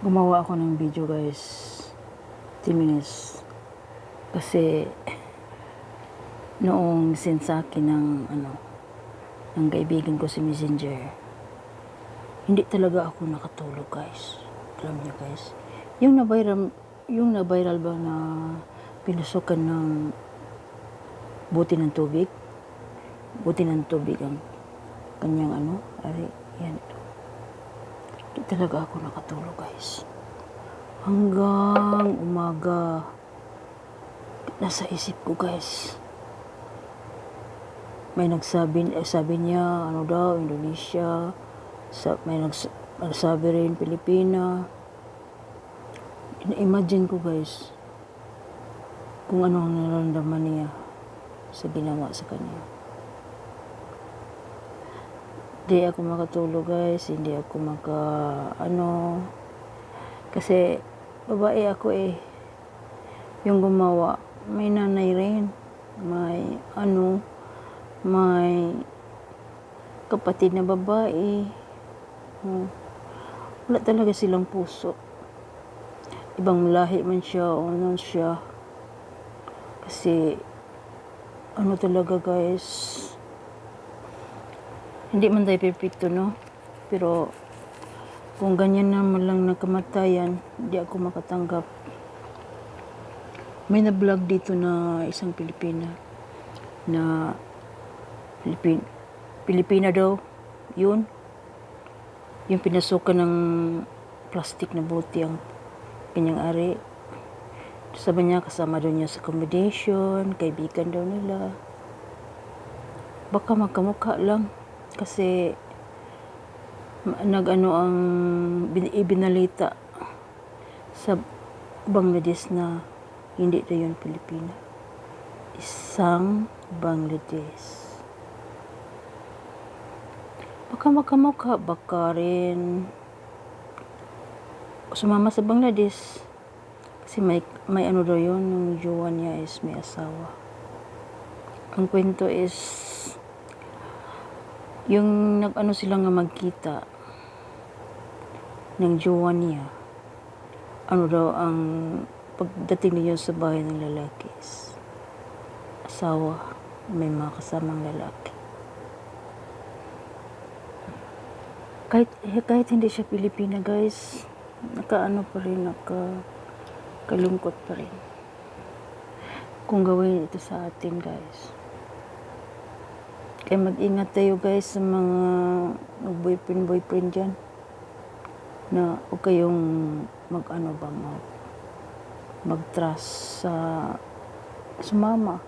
gumawa ako ng video guys. 10 minutes. Kasi noong send ng ano ng kaibigan ko si messenger hindi talaga ako nakatulog guys. Alam niyo guys. Yung na viral yung na viral ba na pinusukan ng buti ng tubig? Buti ng tubig ang kanyang ano ari yan. ito hindi talaga ako nakatulog guys. Hanggang umaga. Nasa isip ko guys. May nagsabi, eh, sabi niya, ano daw, Indonesia. Sa, may nags, nagsabi rin, Pilipina. Imagine ko guys, kung ano ang nararamdaman niya sa ginawa sa kanya. Hindi ako makatulog guys, hindi ako maka ano kasi babae ako eh. Yung gumawa, may nanay rin. May ano, may kapatid na babae. Hmm. Wala talaga silang puso. Ibang lahi man siya o ano siya. Kasi ano talaga guys, hindi man tayo perfecto, no? Pero, kung ganyan naman lang nagkamatayan, hindi ako makatanggap. May na-vlog dito na isang Pilipina na Pilipin Pilipina daw, yun. Yung pinasukan ng plastic na buti ang kanyang ari. Sabi niya, kasama daw niya sa accommodation, kaibigan daw nila. Baka magkamukha lang kasi nag-ano ang bin- ibinalita sa Bangladesh na hindi na yun Pilipina. Isang Bangladesh. Baka makamukha, baka rin sumama sa Bangladesh. Kasi may, may ano daw yun, yung jowa niya is may asawa. Ang kwento is yung nag-ano sila nga magkita ng jowa niya ano daw ang pagdating niya sa bahay ng lalaki is asawa may mga kasamang lalaki. Kahit kahit hindi siya Pilipina guys nakaano pa rin naka kalungkot pa rin kung gawin ito sa atin guys kaya mag-ingat tayo guys sa mga boyfriend-boyfriend dyan. Na huwag kayong mag-ano ba, mag, mag-trust sa sumama.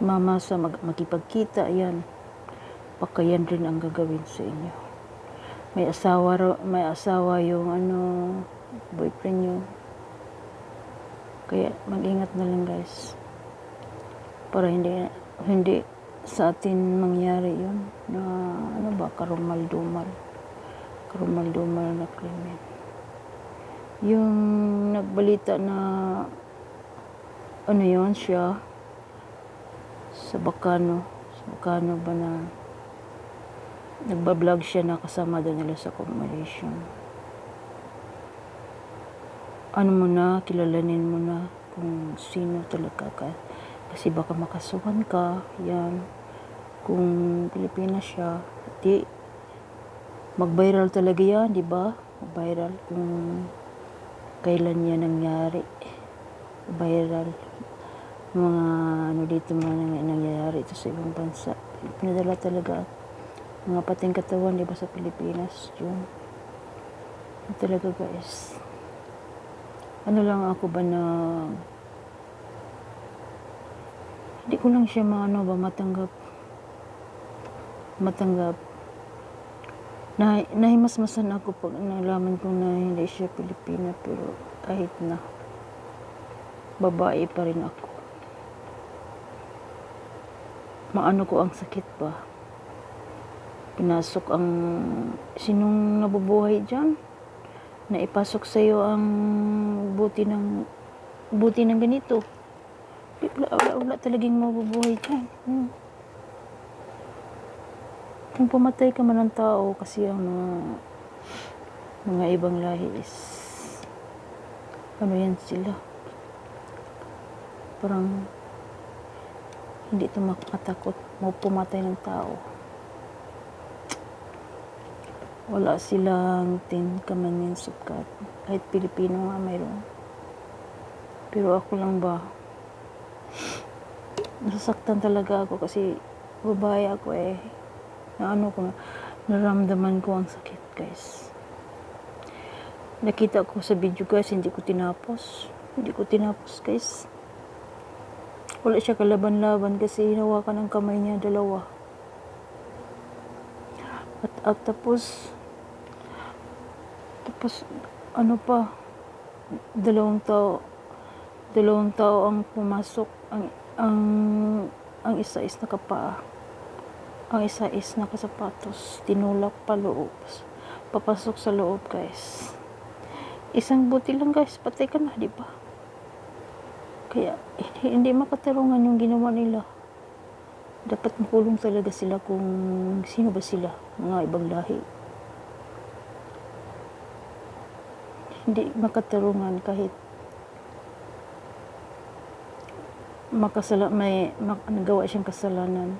Sumama sa mag, makipagkita, yan. Baka yan rin ang gagawin sa inyo. May asawa, may asawa yung ano, boyfriend nyo. Kaya mag-ingat na lang guys. Para hindi hindi. Sa atin mangyari yun na ano ba karumal-dumal. Karumal-dumal na krimen. Yung nagbalita na ano yun siya sa Bacano. Sa Bacano ba na nagbablog siya na kasama doon nila sa accommodation ano mo na kilalanin mo na kung sino talaga ka kasi baka makasuhan ka, yan. Kung Pilipinas siya, di, mag-viral talaga yan, di ba? Mag-viral kung kailan yan nangyari. Viral. Mga ano dito mga nang- nangyayari ito sa ibang bansa. Pinadala talaga mga pating katawan, di ba, sa Pilipinas. Yun talaga guys. Ano lang ako ba na hindi ko lang siya maano ba matanggap matanggap. Na nahimasmasan ako pag nalaman ko na hindi siya Pilipina pero kahit na babae pa rin ako. Maano ko ang sakit ba? Pinasok ang sinong nabubuhay dyan? Na ipasok sa'yo ang buti ng buti ng ganito Di, wala, wala, wala talagang mabubuhay dyan. Hmm. Kung pumatay ka man ng tao kasi ang mga mga ibang lahi is ano yan sila? Parang hindi ito makatakot mo pumatay ng tao. Wala silang Ten Commandments of kahit Pilipino nga mayroon. Pero ako lang ba nasasaktan talaga ako kasi babae ako eh. Na ano ko naramdaman ko ang sakit guys. Nakita ko sa video guys hindi ko tinapos. Hindi ko tinapos guys. Wala siya kalaban-laban kasi hinawakan ang kamay niya dalawa. At, at tapos tapos ano pa dalawang tao dalawang tao ang pumasok ang ang ang isa is nakapaa ang isa is nakasapatos tinulak pa loob. Papasok sa loob guys. Isang buti lang guys. Patay ka na di ba? Kaya hindi, hindi makatarungan yung ginawa nila. Dapat makulong talaga sila kung sino ba sila mga ibang lahi. Hindi makatarungan kahit makasala may mak, nagawa siyang kasalanan.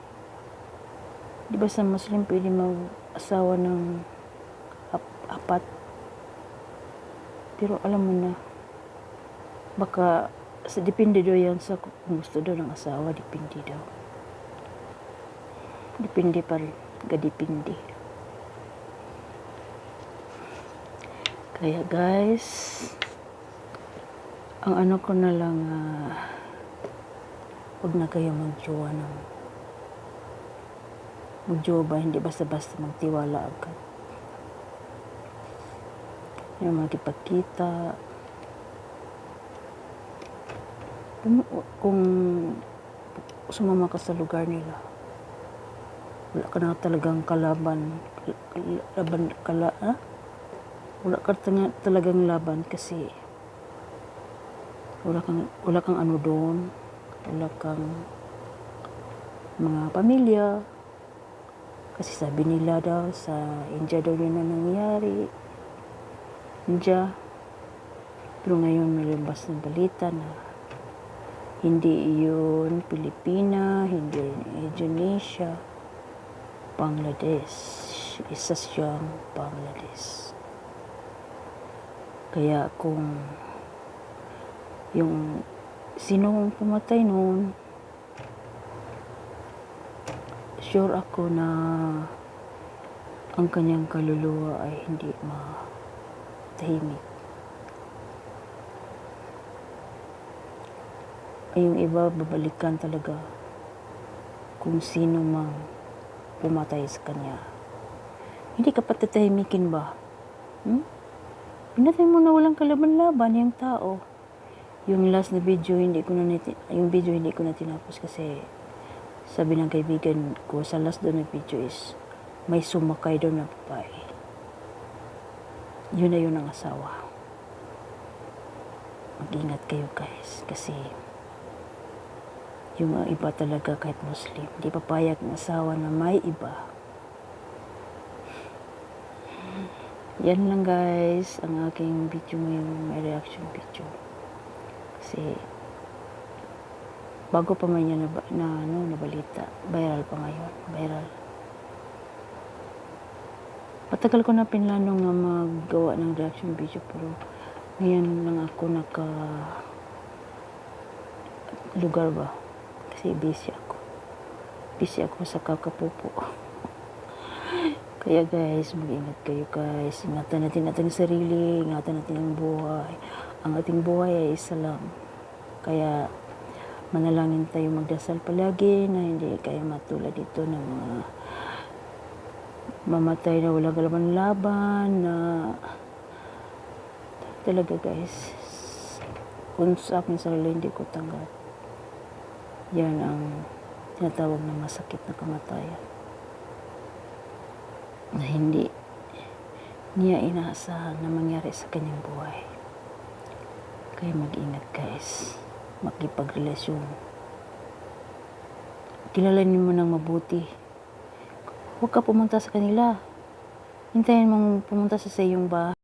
Di ba sa Muslim pwede mag-asawa ng ap, apat? Pero alam mo na baka sa depende daw yan sa kung gusto daw ng asawa depende daw. Depende pa rin gadipindi kaya guys ang ano ko na lang ah, huwag na kayo magjowa ng magjowa ba hindi basta-basta magtiwala agad. Yung magkipagkita kung, kung sumama ka sa lugar nila wala ka na talagang kalaban laban kala ha? wala ka talagang laban kasi wala kang wala kang ano doon wala kang mga pamilya kasi sabi nila daw sa India daw yun na nangyari India pero ngayon may lumabas ng balita na hindi yun Pilipina, hindi Indonesia, Bangladesh. Isa siyang Bangladesh. Kaya kung yung sinong pumatay noon, sure ako na ang kanyang kaluluwa ay hindi matahimik. yung iba babalikan talaga kung sino mang pumatay sa kanya. Hindi ka patatahimikin ba? Hmm? Pinatay mo na walang kalaban-laban yung tao. Yung last na video, hindi ko na niti- yung video hindi ko na tinapos kasi sabi ng kaibigan ko sa last doon na video is may sumakay doon na babae. Yun na yun ang asawa. Mag-ingat kayo guys kasi yung iba talaga kahit Muslim, hindi papayag ng asawa na may iba. Yan lang guys, ang aking video ngayon, may reaction video. Kasi, bago pa man yan na, na, ano, na balita, viral pa ngayon, viral. Patagal ko na pinlano nga maggawa ng reaction video, pero ngayon lang ako naka lugar ba? Kasi busy ako. Busy ako sa kakapupo. Kaya guys, mag-ingat kayo guys. Ingatan natin ating sarili, ingatan natin ang buhay. Ang ating buhay ay isa lang. Kaya manalangin tayo magdasal palagi na hindi kayo matulad dito ng mga mamatay na walang laban-laban na talaga guys kung sa akin sarili hindi ko tanggap. Yan ang tinatawag na masakit na kamatayan. Na hindi niya inaasahan na mangyari sa kanyang buhay kaya mag-ingat guys. Makipagrelasyon. Kilalanin mo ng mabuti. Huwag ka pumunta sa kanila. Hintayin mong pumunta sa iyong bahay